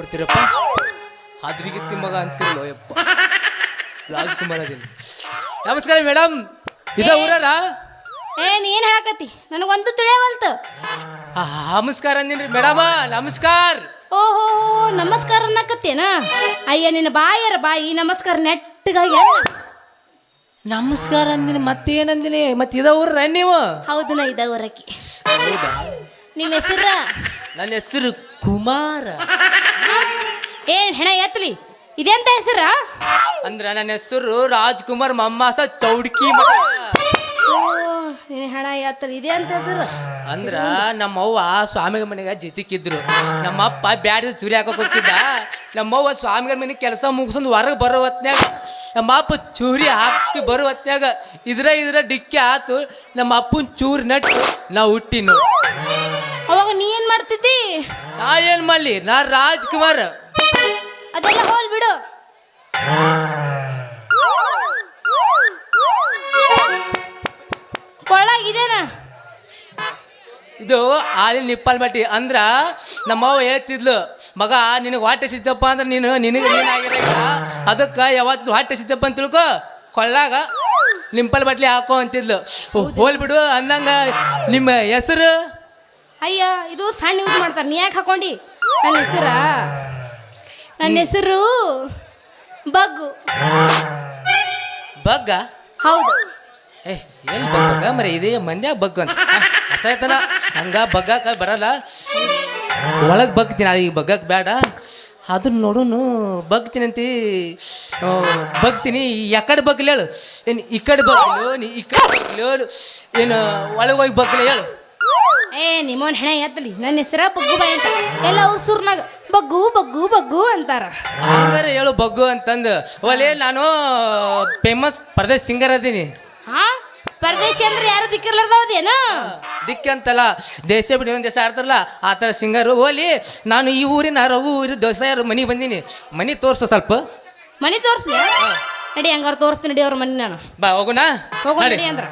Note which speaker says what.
Speaker 1: ಕೊಡ್ತೀರಪ್ಪ? ಅದ್ರಿಗೆ ತಿಮ್ಮಗ ಅಂತಿರಲ್ಲ ಯಪ್ಪ ರಾಜ್ಕುಮಾರ್ ಅದೇನು ನಮಸ್ಕಾರ ಮೇಡಮ್ ಇದ ಊರಾರ?
Speaker 2: ಏ ನೀನ್ ಹೇಳಕತ್ತಿ? ನನಗೊಂದು ತಿಳಿಯವಂತ
Speaker 1: ಆ, ನಮಸ್ಕಾರ ಅಂದಿನ್ರಿ ಮೇಡಮ ನಮಸ್ಕಾರ.
Speaker 2: ಓಹೋ ನಮಸ್ಕಾರ ಅನ್ನಕತ್ತೇನ? ಅಯ್ಯ ನಿನ್ನ ಬಾಯರ ಬಾಯಿ ನಮಸ್ಕಾರ ನೆಟ್ಟಗಾಗಿ ಅಲ್ಲ.
Speaker 1: ನಮಸ್ಕಾರ ಅಂದಿನಿ ಮತ್ತೇನಂದಿನಿ? ಮತ್ತೆ ಇದ ಊರ ನೀವು?
Speaker 2: ಹೌದು ನಾ ಇದ ಊರಕ್ಕಿ. ನಿಮ್ಮ ಹೆಸರ?
Speaker 1: ನನ್ನ ಹೆಸರು ಕುಮಾರ.
Speaker 2: ಏನ್ ಹೆಣ ಎತ್ತಲಿ ಇದೆಂತ ಹೆಸರ?
Speaker 1: ಅಂದ್ರ ನನ್ನ ಹೆಸರು ರಾಜ್ಕುಮಾರ್ ಮಮ್ಮಾಸ ಚೌಡ್ಕಿ
Speaker 2: ಮಗ ಹೆಣ ಎತ್ತಲಿ ಇದೆ ಅಂತ ಹೆಸರು?
Speaker 1: ಅಂದ್ರ ನಮ್ಮವ್ವ ಸ್ವಾಮಿಗಳ ಮನೆಗೆ ಜಿತಿಕ್ಕಿದ್ರು. ನಮ್ಮ ಅಪ್ಪ ಬ್ಯಾಡಿದ ಚುರಿ ಹಾಕಕ್ ನಮ್ಮವ್ವ ಸ್ವಾಮಿಗಳ ಮನೆ ಕೆಲಸ ಮುಗಿಸ್ಕೊಂಡು ಹೊರಗೆ ಬರೋ ಹೊತ್ನ್ಯಾಗ ನಮ್ಮ ಅಪ್ಪ ಚೂರಿ ಹಾಕಿ ಬರೋ ಹೊತ್ನ್ಯಾಗ ಇದ್ರ ಇದ್ರ ಡಿಕ್ಕಿ ಆತು ನಮ್ಮ ಅಪ್ಪನ ಚೂರಿ ನಟ್ಟು ನಾ ಹುಟ್ಟಿನ.
Speaker 2: ಅವಾಗ ನೀ ಏನ್ ಮಾಡ್ತಿದ್ದಿ?
Speaker 1: ನಾ ಏನ್ ಮಾಡ್ಲಿ? ನಾ ರಾಜ್ಕುಮಾರ್.
Speaker 2: ಅದೆಲ್ಲ ಹೋಲ್ ಬಿಡು. ಕೊಳಗಿದೇನ
Speaker 1: ಇದು ಹಾಲಿನ ನಿಪ್ಪಲ್ ಬಟ್ಟಿ. ಅಂದ್ರ ನಮ್ಮವ್ವ ಹೇಳ್ತಿದ್ಲು ಮಗ ನಿನಗೆ ಹೊಟ್ಟೆ ಸಿದ್ದಪ್ಪ ಅಂದ್ರೆ ನೀನು ನಿನಗೆ ಏನಾಗಿರಲ್ಲ ಅದಕ್ಕೆ ಯಾವತ್ತು ಹೊಟ್ಟೆ ಸಿದ್ದಪ್ಪ ಅಂತ ತಿಳ್ಕೊ ಕೊಳ್ಳಾಗ ನಿಂಪಲ್ ಬಟ್ಲಿ ಹಾಕೋ ಅಂತಿದ್ಲು. ಹೋಲ್ ಬಿಡು ಅಂದಂಗ ನಿಮ್ಮ ಹೆಸರು?
Speaker 2: ಅಯ್ಯ ಇದು ಸಣ್ಣ ಯೂಸ್ ಮಾಡ್ತಾರೆ. ನೀ ಯಾಕೆ ಹಾಕೊಂಡಿ? ನನ್ನ ಹೆಸರ? ನನ್ನ ಹೆಸರು ಬಗ್ಗು.
Speaker 1: ಬಗ್ಗ?
Speaker 2: ಹೌದು.
Speaker 1: ಏ ಎಲ್ಲಿ ಬಗ್ಗ ಮರೆ ಇದೇ ಮಂದ್ಯಾಗ ಬಗ್ಗು ಅಂತ. ಅಸಾಯ್ತನ ಹಂಗ ಬಗ್ಗಾಕ ಬರಲ್ಲ. ಒಳಗೆ ಬಗ್ತೀನಿ ಈಗ ಬಗ್ಗಕ್ಕೆ ಬೇಡ ಅದನ್ನ ನೋಡುನು ಬಗ್ತೀನಿ ಅಂತಿ. ಬಗ್ತೀನಿ ಯಾಕಡೆ ಬಗ್ಲಿ ಹೇಳು. ಏನು ಈ ಕಡೆ ಬಗ್ಲು ನೀ ಈ ಕಡೆ ಬಗ್ಲು ಏನು ಒಳಗೆ ಹೋಗಿ ಬಗ್ಲಿ ಹೇಳು.
Speaker 2: ಏ ನಿಮ್ಮವನ್ ಹೆಣ ಎತ್ತಲಿ. ನನ್ನ ಹೆಸರ ಬಗ್ಗು ಬಾಯಿ ಅಂತ. ಎಲ್ಲ ಅವ್ರ ಸುರ್ನಾಗ ಬಗ್ಗು ಬಗ್ಗು ಬಗ್ಗು ಅಂತಾರ.
Speaker 1: ಹಂಗಾರೆ ಹೇಳು ಬಗ್ಗು ಅಂತಂದು. ಒಲೆ ನಾನು ಫೇಮಸ್ ಪರದೇಶ್ ಸಿಂಗರ್ ಅದೀನಿ.
Speaker 2: ಹಾ? ಪರದೇಶಿ ಅಂದ್ರೆ ಯಾರು? ದಿಕ್ಕಿರ್ಲಾರ್ದವದೇನ?
Speaker 1: ದಿಕ್ಕೆ ಅಂತಲ್ಲ. ದೇಶ ಬಿಡಿ ಒಂದು ದೇಶ ಆಡ್ತಾರಲ್ಲ ಆ ಥರ ಸಿಂಗರು ಓಲಿ ನಾನು ಈ ಊರಿನ ರಘು ಊರಿನ ಯಾರು ಮನಿ ಬಂದೀನಿ. ಮನಿ ತೋರ್ಸು ಸ್ವಲ್ಪ.
Speaker 2: ಮನಿ ತೋರ್ಸಿ? ನಡಿ ಹಂಗಾರ ತೋರಿಸ್ತೀನಿ ನಡಿ ಅವ್ರ ಮನಿ ನಾನು.
Speaker 1: ಬಾ ಹೋಗುಣ
Speaker 2: ಹೋಗೋ
Speaker 1: ನಡಿ.
Speaker 2: ನಡಿ ಅಂದ್ರ.